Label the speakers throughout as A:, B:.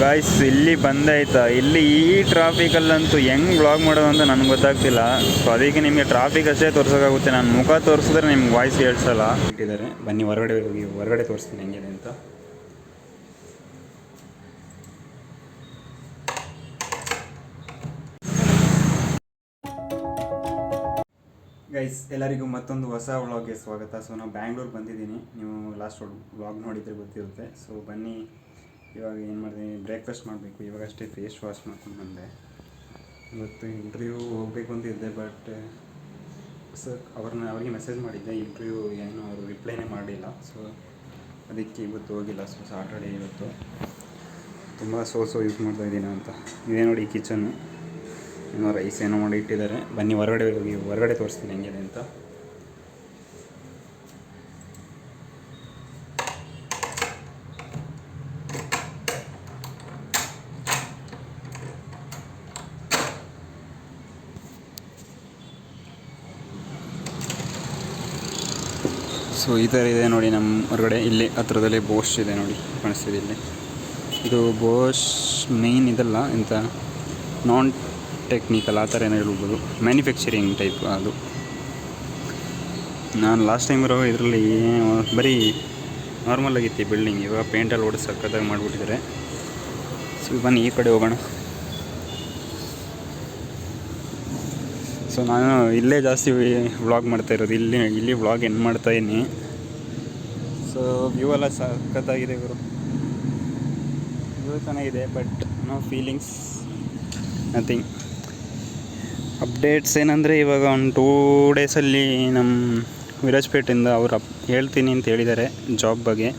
A: Guys ಇಲ್ಲಿ ಬಂದಾಯ್ತಾ? ಇಲ್ಲಿ ಈ ಟ್ರಾಫಿಕಲ್ಲಂತೂ ಹೆಂಗೆ ಬ್ಲಾಗ್ ಮಾಡೋದು ಅಂತ ನನಗೆ ಗೊತ್ತಾಗ್ತಿಲ್ಲ. ಸೊ ಅದಕ್ಕೆ ನಿಮಗೆ ಟ್ರಾಫಿಕ್ ಅಷ್ಟೇ ತೋರ್ಸೋಕ್ಕಾಗುತ್ತೆ ನಾನು ಮುಖ ತೋರಿಸಿದ್ರೆ ನಿಮ್ಗೆ ವಾಯ್ಸ್ ಹೇಳ್ಸಲ್ಲ ಇಟ್ಟಿದ್ದಾರೆ. ಬನ್ನಿ ಹೊರಗಡೆ ಹೋಗಿ ಹೊರಗಡೆ ತೋರಿಸ್ತೀನಿ ಹೆಂಗಿದೆ ಅಂತ. ಗೈಸ್ ಎಲ್ಲರಿಗೂ ಮತ್ತೊಂದು ಹೊಸ ವ್ಲಾಗ್ಗೆ ಸ್ವಾಗತ. ಸೊ ನಾವು ಬ್ಯಾಂಗ್ಳೂರ್ ಬಂದಿದ್ದೀನಿ. ನೀವು ಲಾಸ್ಟ್ ವ್ಲಾಗ್ ನೋಡಿದರೆ ಗೊತ್ತಿರುತ್ತೆ. ಸೊ ಬನ್ನಿ. ಇವಾಗ ಏನು ಮಾಡಿದೆ ಬ್ರೇಕ್ಫಾಸ್ಟ್ ಮಾಡಬೇಕು. ಇವಾಗಷ್ಟೇ ಫೇಸ್ ವಾಶ್ ಮಾಡ್ಕೊಂಡು ಬಂದೆ. ಇವತ್ತು ಇಂಟರ್ವ್ಯೂ ಹೋಗಬೇಕು ಅಂತ ಇದ್ದೆ ಬಟ್ ಸರ್ ಅವ್ರನ್ನ ಅವರಿಗೆ ಮೆಸೇಜ್ ಮಾಡಿದ್ದೆ ಇಂಟರ್ವ್ಯೂ ಏನು ಅವರು ರಿಪ್ಲೈನೇ ಮಾಡಿಲ್ಲ. ಸೊ ಅದಕ್ಕೆ ಇವತ್ತು ಹೋಗಿಲ್ಲ. ಸೊ ಸಾಟರ್ಡೇ ಇವತ್ತು. ತುಂಬ ಸೋಸೋ ಯೂಸ್ ಮಾಡ್ತಾ ಇದ್ದೀನಿ ಅಂತ. ಇದೇ ನೋಡಿ ಕಿಚನ್ನು ಏನೋ ರೈಸ್ ಏನೋ ಮಾಡಿ ಇಟ್ಟಿದ್ದಾರೆ. ಬನ್ನಿ, ಹೊರಗಡೆ ಹೋಗಿ, ಹೊರಗಡೆ ತೋರಿಸ್ತೀನಿ ಹೆಂಗಿದೆ ಅಂತ. ಸೊ ಈ ಥರ ಇದೆ ನೋಡಿ ನಮ್ಮ ಹೊರಗಡೆ. ಇಲ್ಲಿ ಹತ್ರದಲ್ಲಿ ಬೋಶ್ ಇದೆ ನೋಡಿ, ಕಾಣಿಸ್ತಿದೆ ಇಲ್ಲಿ. ಇದು ಬೋಶ್ ಮೇನ್ ಇದಲ್ಲ, ಎಂತ ನಾನ್ ಟೆಕ್ನಿಕಲ್ ಆ ಥರ ಏನೋ ಹೇಳ್ಬೋದು. ಮ್ಯಾನುಫ್ಯಾಕ್ಚರಿಂಗ್ ಟೈಪ್ ಅದು. ನಾನು ಲಾಸ್ಟ್ ಟೈಮ್ ಇರೋ ಇದರಲ್ಲಿ ಬರೀ ನಾರ್ಮಲ್ ಆಗಿತ್ತು ಬಿಲ್ಡಿಂಗ್ ಇವಾಗ ಪೇಂಟಲ್ಲಿ ಓಡಿಸ್ ಸಕ್ಕತ್ತಾಗಿ ಮಾಡಿಬಿಟ್ಟಿದ್ದಾರೆ. ಸೊ ಬನ್ನಿ ಈ ಕಡೆ ಹೋಗೋಣ. ಸೊ ನಾನು ಇಲ್ಲೇ ಜಾಸ್ತಿ ವ್ಲಾಗ್ ಮಾಡ್ತಾ ಇರೋದು. ಇಲ್ಲಿ ಇಲ್ಲಿ ವ್ಲಾಗ್ ಏನು ಮಾಡ್ತಾ ಇದ್ದೀನಿ. ಸೊ ವ್ಯೂ ಎಲ್ಲ ಸಖತ್ತಾಗಿದೆ ಗುರು. ವ್ಯೂ ಚೆನ್ನಾಗಿದೆ but no feelings nothing updates ಏನಂದರೆ ಇವಾಗ ಒಂದು ಟೂ ಡೇಸಲ್ಲಿ ನಮ್ಮ ವಿರಾಜ್ಪೇಟೆಯಿಂದ ಅವ್ರು ಅಪ್, ಹೇಳ್ತೀನಿ ಅಂತ ಹೇಳಿದ್ದಾರೆ ಜಾಬ್ ಬಗ್ಗೆ.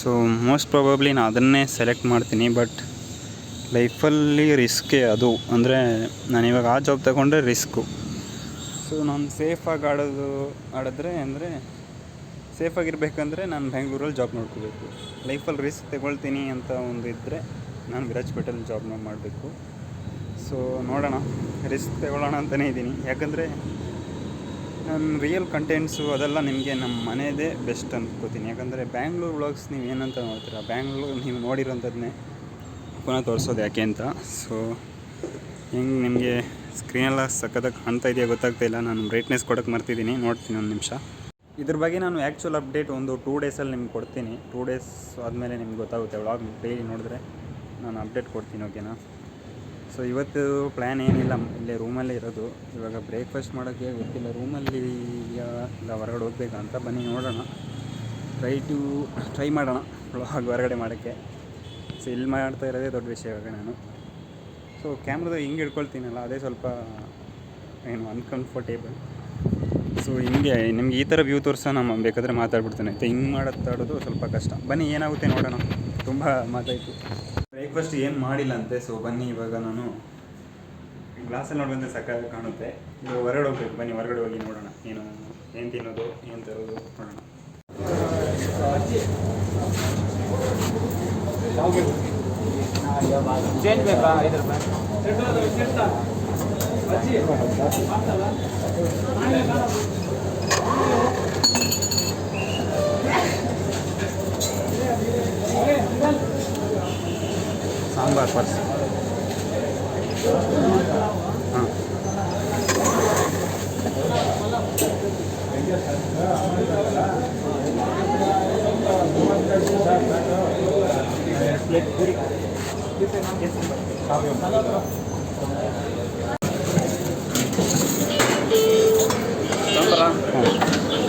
A: ಸೊ ಮೋಸ್ಟ್ ಪ್ರಾಬಬ್ಲಿ ನಾನು ಅದನ್ನೇ ಸೆಲೆಕ್ಟ್ ಮಾಡ್ತೀನಿ ಬಟ್ ಲೈಫಲ್ಲಿ ರಿಸ್ಕೇ ಅದು. ಅಂದರೆ ನಾನು ಇವಾಗ ಆ ಜಾಬ್ ತಗೊಂಡ್ರೆ ರಿಸ್ಕು. ಸೊ ನಾನು ಸೇಫಾಗಿ ಆಡೋದು, ಆಡಿದ್ರೆ ಅಂದರೆ ಸೇಫಾಗಿರ್ಬೇಕಂದ್ರೆ ನಾನು ಬೆಂಗಳೂರಲ್ಲಿ ಜಾಬ್ ನೋಡ್ಕೋಬೇಕು. ಲೈಫಲ್ಲಿ ರಿಸ್ಕ್ ತಗೊಳ್ತೀನಿ ಅಂತ ಒಂದು ಇದ್ದರೆ ನಾನು ವಿರಾಜ್ಪೇಟೆಲ್ಲಿ ಜಾಬ್ ಮಾಡಬೇಕು. ಸೊ ನೋಡೋಣ. ರಿಸ್ಕ್ ತಗೊಳ್ಳೋಣ ಅಂತಲೇ ಇದ್ದೀನಿ. ಯಾಕಂದರೆ ನನ್ನ ರಿಯಲ್ ಕಂಟೆಂಟ್ಸು ಅದೆಲ್ಲ ನಿಮಗೆ ನಮ್ಮ ಮನೆಯದೇ ಬೆಸ್ಟ್ ಅಂದ್ಕೋತೀನಿ ಯಾಕಂದರೆ ಬ್ಯಾಂಗ್ಳೂರ್ ವ್ಲಾಗ್ಸ್ ನೀವು ಏನಂತ ನೋಡ್ತೀರಾ? ಬ್ಯಾಂಗ್ಳೂರ್ ನೀವು ನೋಡಿರೋಂಥದ್ದನ್ನೇ ಪುನಃ ತೋರಿಸೋದು ಯಾಕೆ ಅಂತ. ಸೊ ಹೆಂಗೆ ನಿಮಗೆ ಸ್ಕ್ರೀನೆಲ್ಲ ಸಖತ್ತಾಗಿ ಕಾಣ್ತಾ ಇದೆಯಾ ಗೊತ್ತಾಗ್ತಾ ಇಲ್ಲ. ನಾನು ಬ್ರೈಟ್ನೆಸ್ ಕೊಡೋಕ್ಕೆ ಮರ್ತಿದ್ದೀನಿ ನೋಡ್ತೀನಿ ಒಂದು ನಿಮಿಷ. ಇದ್ರ ಬಗ್ಗೆ ನಾನು ಆ್ಯಕ್ಚುಲ್ ಅಪ್ಡೇಟ್ ಒಂದು ಟೂ ಡೇಸಲ್ಲಿ ನಿಮ್ಗೆ ಕೊಡ್ತೀನಿ. ಟೂ ಡೇಸ್ ಆದಮೇಲೆ ನಿಮ್ಗೆ ಗೊತ್ತಾಗುತ್ತೆ. ವ್ಲಾಗ್ ಡೈಲಿ ನೋಡಿದ್ರೆ ನಾನು ಅಪ್ಡೇಟ್ ಕೊಡ್ತೀನಿ ಓಕೆನಾ ಸೊ ಇವತ್ತು ಪ್ಲ್ಯಾನ್ ಏನಿಲ್ಲ. ಇಲ್ಲೇ ರೂಮಲ್ಲೇ ಇರೋದು. ಇವಾಗ ಬ್ರೇಕ್ಫಾಸ್ಟ್ ಮಾಡೋಕ್ಕೆ ಗೊತ್ತಿಲ್ಲ. ರೂಮಲ್ಲಿ ಇಲ್ಲ ಹೊರಗಡೆ ಹೋಗ್ಬೇಕಂತ ಬನ್ನಿ ನೋಡೋಣ. ಟ್ರೈ ಟು ಟ್ರೈ ಮಾಡೋಣ. ವ್ಲಾಗ್ ಹೊರಗಡೆ ಮಾಡೋಕ್ಕೆ. ಸೊ ಇಲ್ಲಿ ಮಾಡ್ತಾ ಇರೋದೇ ದೊಡ್ಡ ವಿಷಯ ಇವಾಗ ನಾನು. ಸೊ ಕ್ಯಾಮ್ರಾದ ಹಿಂಗೆ ಹಿಡ್ಕೊಳ್ತೀನಲ್ಲ, ಅದೇ ಸ್ವಲ್ಪ, ಏನು ಅನ್ಕಂಫರ್ಟೇಬಲ್ ಸೊ ಹಿಂಗೆ, ನಿಮ್ಗೆ ಈ ಥರ ವ್ಯೂ ತೋರಿಸೋ ನಮ್ಮ ಬೇಕಾದರೆ ಮಾತಾಡ್ಬಿಡ್ತೇನೆ. ಆಯಿತು ಹಿಂಗೆ ಮಾಡೋದು ಸ್ವಲ್ಪ ಕಷ್ಟ. ಬನ್ನಿ, ಏನಾಗುತ್ತೆ ನೋಡೋಣ. ತುಂಬ ಮಾತಾಯಿತು. ಬ್ರೇಕ್ಫಾಸ್ಟ್ ಏನು ಮಾಡಿಲ್ಲ ಅಂತೆ ಸೊ ಬನ್ನಿ ಇವಾಗ ನಾನು. ಗ್ಲಾಸಲ್ಲಿ ನೋಡುವಂತೆ ಸಕ್ಕಾಗಿ ಕಾಣುತ್ತೆ. ಇದು ಹೊರಗಡೆ ಹೋಗ್ಬೇಕು. ಬನ್ನಿ, ಹೊರಗಡೆ ಹೋಗಿ ನೋಡೋಣ. ಏನು ಏನು ತಿನ್ನೋದು, ಏನು ತರೋದು ನೋಡೋಣ.
B: ಚೇಂಜ್ ಬೇಕಾ ಐದು ರೂಪಾಯಿ
A: ಸಾಂಬಾರ್ ಪರ್ಸ್ ಹಾಂ
B: ಸಾಂಬಾರ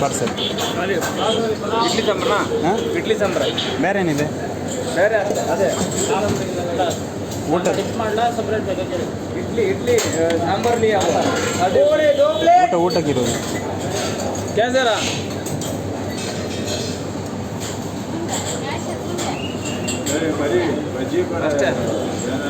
A: ಪಾರ್ಸಲ್
B: ಇಡ್ಲಿ ಸಾಂಬಾರ
A: ಹಾಂ?
B: ಇಡ್ಲಿ ಸಾಂಬಾರ
A: ಬೇರೆ ಏನಿದೆ
B: ಬೇರೆ ಅದೇ
A: ಊಟ.
B: ಇಡ್ಲಿ ಇಡ್ಲಿ ಸಾಂಬಾರ್ಲಿ ಊಟ ಅದೇ.
A: ಊಟ ಊಟಕ್ಕಿರೋದು
B: ಬಜ್ಜಿ ಅಷ್ಟೇ.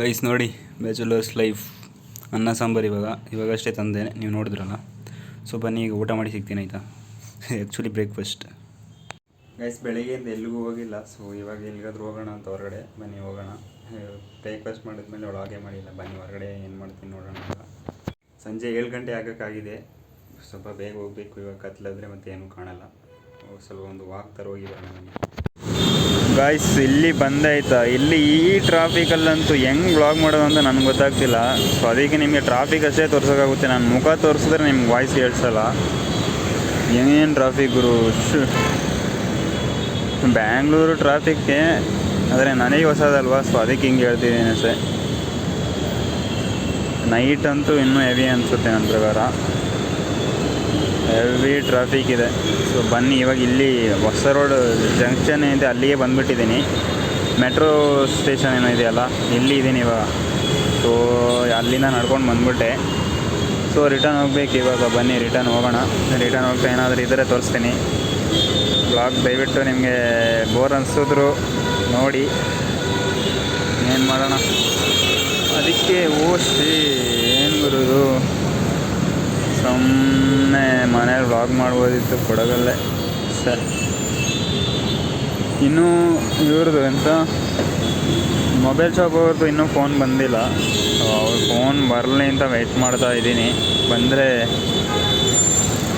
A: ಗೈಸ್ ನೋಡಿ ಬ್ಯಾಚುಲರ್ಸ್ ಲೈಫ್ ಅನ್ನ, ಸಾಂಬಾರು ಇವಾಗ. ಇವಾಗಷ್ಟೇ ತಂದೆ ನೀವು ನೋಡಿದ್ರಲ್ಲ. ಸೊ ಬನ್ನಿ, ಈಗ ಊಟ ಮಾಡಿ ಸಿಗ್ತೀನಿ, ಆಯಿತಾ? ಆ್ಯಕ್ಚುಲಿ ಬ್ರೇಕ್ಫಾಸ್ಟ್ ಗೈಸ್ ಬೆಳಿಗ್ಗೆಯಿಂದ ಎಲ್ಲಿಗೂ ಹೋಗಿಲ್ಲ. ಸೊ ಇವಾಗ ಎಲ್ಲಿಗಾದ್ರೂ ಹೋಗೋಣ ಅಂತ ಹೊರಗಡೆ. ಬನ್ನಿ, ಹೋಗೋಣ. ಬ್ರೇಕ್ಫಾಸ್ಟ್ ಮಾಡಿದ್ಮೇಲೆ ಅವಳು ಹಾಗೆ ಮಾಡಿಲ್ಲ. ಬನ್ನಿ, ಹೊರಗಡೆ ಏನು ಮಾಡ್ತೀನಿ ನೋಡೋಣ ಅಂತ. ಸಂಜೆ ಏಳು ಗಂಟೆ ಆಗೋಕ್ಕಾಗಿದೆ. ಸ್ವಲ್ಪ ಬೇಗ ಹೋಗಬೇಕು. ಇವಾಗ ಕತ್ಲಾದರೆ ಮತ್ತೆ ಏನೂ ಕಾಣಲ್ಲ. ಸ್ವಲ್ಪ ಒಂದು ವಾಕ್ ಥರ ಹೋಗಿ ಬರೋಣ ಗಾಯ್ಸ್ ಇಲ್ಲಿ ಬಂದಾಯ್ತಾ? ಇಲ್ಲಿ ಈ ಟ್ರಾಫಿಕಲ್ಲಂತೂ ಹೆಂಗೆ ಬ್ಲಾಗ್ ಮಾಡೋದು ಅಂತ ನನಗೆ ಗೊತ್ತಾಗ್ತಿಲ್ಲ. ಸೊ ಅದಕ್ಕೆ ನಿಮಗೆ ಟ್ರಾಫಿಕ್ ಅಷ್ಟೇ ತೋರ್ಸೋಕ್ಕಾಗುತ್ತೆ ನಾನು ಮುಖ ತೋರಿಸಿದ್ರೆ ನಿಮ್ಗೆ ವಾಯ್ಸ್ ಕೇಳಿಸಲ್ಲ. ಏನೇನು ಟ್ರಾಫಿಕ್ ಗುರು. ಬ್ಯಾಂಗ್ಳೂರು ಟ್ರಾಫಿಕ್ಗೆ ಆದರೆ ನನಗೆ ಹೊಸದಲ್ವಾ? ಸೊ ಅದಕ್ಕೆ ಹಿಂಗೆ ಹೇಳ್ತಿದ್ದೀನಿ ಅಷ್ಟೇ. ನೈಟ್ ಅಂತೂ ಇನ್ನೂ ಹೆವಿ ಅನಿಸುತ್ತೆ ನನ್ನ ಪ್ರಕಾರ. ಹೆವಿ ಟ್ರಾಫಿಕ್ ಇದೆ. ಸೊ ಬನ್ನಿ, ಇವಾಗ ಇಲ್ಲಿ ಹೊಸ ರೋಡ್ ಜಂಕ್ಷನ್ ಇದೆ ಅಲ್ಲಿಗೆ ಬಂದುಬಿಟ್ಟಿದ್ದೀನಿ. ಮೆಟ್ರೋ ಸ್ಟೇಷನ್ ಏನೋ ಇದೆಯಲ್ಲ ಇಲ್ಲಿ ಇದ್ದೀನಿ ಇವಾಗ. ಸೊ ಅಲ್ಲಿಂದ ನಡ್ಕೊಂಡು ಬಂದ್ಬಿಟ್ಟೆ. ಸೊ ರಿಟರ್ನ್ ಹೋಗ್ಬೇಕು ಇವಾಗ, ಬನ್ನಿ ರಿಟರ್ನ್ ಹೋಗೋಣ. ರಿಟರ್ನ್ ಹೋಗ್ತಾ ಏನಾದರೂ ಇದ್ದರೆ ತೋರಿಸ್ತೀನಿ. ಬ್ಲಾಗ್ ದಯವಿಟ್ಟು ನಿಮಗೆ ಬೋರ್ ಅನಿಸಿದ್ರು ನೋಡಿ. ಏನು ಮಾಡೋಣ? ಅದಕ್ಕೆ ಓಸ್ತಿ ಏನು ಗುರುದು? ಸುಮ್ಮನೆ ವ್ಲಾಗ್ ಮಾಡ್ಬೋದಿತ್ತು ಕೊಡಗಲ್ಲೇ ಸರ್. ಇನ್ನೂ ಇವ್ರದ್ದು ಎಂತ? ಮೊಬೈಲ್ ಶಾಪ್ ಅವ್ರದ್ದು ಇನ್ನೂ ಫೋನ್ ಬಂದಿಲ್ಲ. ಅವ್ರ ಫೋನ್ ಬರಲಿ ಅಂತ ವೆಯ್ಟ್ ಮಾಡ್ತಾ ಇದ್ದೀನಿ. ಬಂದರೆ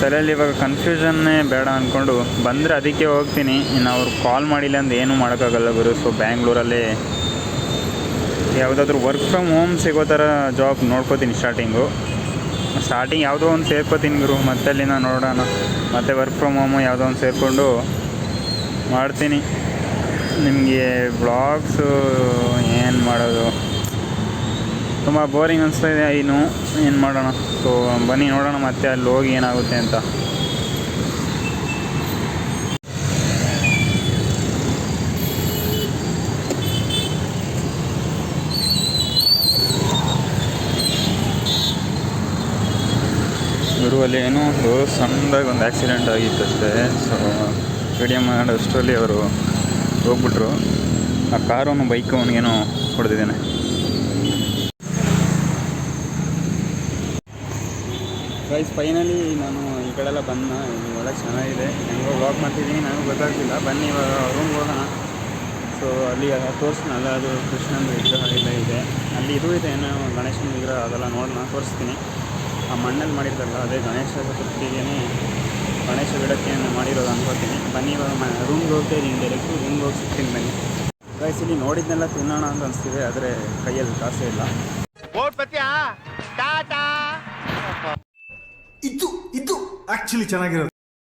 A: ತಲೆಯಲ್ಲಿ ಇವಾಗ ಕನ್ಫ್ಯೂಷನ್ನೇ ಬೇಡ ಅಂದ್ಕೊಂಡು ಬಂದರೆ ಅದಕ್ಕೆ ಹೋಗ್ತೀನಿ. ಇನ್ನು ಅವ್ರು ಕಾಲ್ ಮಾಡಿಲ್ಲ ಅಂತ ಏನೂ ಮಾಡೋಕ್ಕಾಗಲ್ಲ ಗುರು. ಸೊ ಬ್ಯಾಂಗ್ಳೂರಲ್ಲಿ ಯಾವುದಾದ್ರೂ ವರ್ಕ್ ಫ್ರಮ್ ಹೋಮ್ ಸಿಗೋ ಥರ ಜಾಬ್ ನೋಡ್ಕೋತೀನಿ ಸ್ಟಾರ್ಟಿಂಗು ಸ್ಟಾರ್ಟಿಂಗ್ ಯಾವುದೋ ಒಂದು ಸೇರ್ಕೋತೀನಿ ಗುರು, ಮತ್ತೆ ಅಲ್ಲಿನ ನೋಡೋಣ. ಮತ್ತೆ ವರ್ಕ್ ಫ್ರಮ್ ಹೋಮು ಯಾವುದೋ ಒಂದು ಸೇರಿಕೊಂಡು ಮಾಡ್ತೀನಿ. ನಿಮಗೆ ಬ್ಲಾಗ್ಸು ಏನು ಮಾಡೋದು? ತುಂಬ ಬೋರಿಂಗ್ ಅನಿಸ್ತಾ ಇದೆ, ಇನ್ನು ಏನು ಮಾಡೋಣ? ಸೊ ಬನ್ನಿ ನೋಡೋಣ ಮತ್ತೆ ಅಲ್ಲಿ ಹೋಗಿ ಏನಾಗುತ್ತೆ ಅಂತ. ಗುರುವಲ್ಲಿ ಏನೋ ಒಂದು ಸಣ್ಣದಾಗಿ ಒಂದು ಆಕ್ಸಿಡೆಂಟ್ ಆಗಿತ್ತು ಅಷ್ಟೇ. ಸೊ ವಿಡಿಯೋ ಮಾಡೋಷ್ಟರಲ್ಲಿ ಅವರು ಹೋಗ್ಬಿಟ್ರು. ಆ ಕಾರವನು ಬೈಕ್ ಅವನಿಗೇನೋ ಹೊಡೆದಿದ್ದಾನೆ. ಗೈಸ್ ಫೈನಲಿ ನಾನು ಈ ಕಡೆಲ್ಲ ಬಂದ. ಇವಾಗ ಚೆನ್ನಾಗಿದೆ. ಹೆಂಗೋ ವಾಕ್ ಮಾಡ್ತಿದ್ದೀನಿ. ನನಗೂ ಗೊತ್ತಾಗ್ತಿಲ್ಲ. ಬನ್ನಿ, ಇವಾಗ ರೂಮ್ಗೆ ಹೋಗೋಣ. ಸೊ ಅಲ್ಲಿ ತೋರಿಸ್ತೀನಲ್ಲ ಅದು ಕೃಷ್ಣನ ವಿಗ್ರಹ ಎಲ್ಲ ಇದೆ. ಅಲ್ಲಿ ಇದು ಇದೆ. ಏನೋ ಗಣೇಶನ ವಿಗ್ರಹ ಅದೆಲ್ಲ ನೋಡೋಣ. ತೋರಿಸ್ತೀನಿ. ಆ ಮಣ್ಣಲ್ಲಿ ಮಾಡಿರ್ತಾರಲ್ಲ ಅದೇ ಗಣೇಶ ಚತುರ್ಥಿಗೇನೆ ಗಣೇಶ ಗಿಡಕ್ಕೆ ಮಾಡಿರೋದು ಅನ್ಕೋತೀನಿ. ಬನ್ನಿ ಇವಾಗ ಮ ರೂಮ್ಗೆ ಹೋಗ್ತಾ ಇದ್ದೀನಿ ಡೈರೆಕ್ಟು ರೂಮ್ಗೆ ಹೋಗಿ ಸಿಗ್ತೀನಿ ಬನ್ನಿ. ಗೈಸ್ ಇಲ್ಲಿ ನೋಡಿದ್ನೆಲ್ಲ ತಿನ್ನೋಣ ಅಂತ ಅನಿಸ್ತಿದೆ ಆದರೆ ಕೈಯಲ್ಲಿ ಕಾಸೇ ಇಲ್ಲ.
C: ಇದು ಇದು ಆಕ್ಚುಲಿ ಚೆನ್ನಾಗಿರೋದು.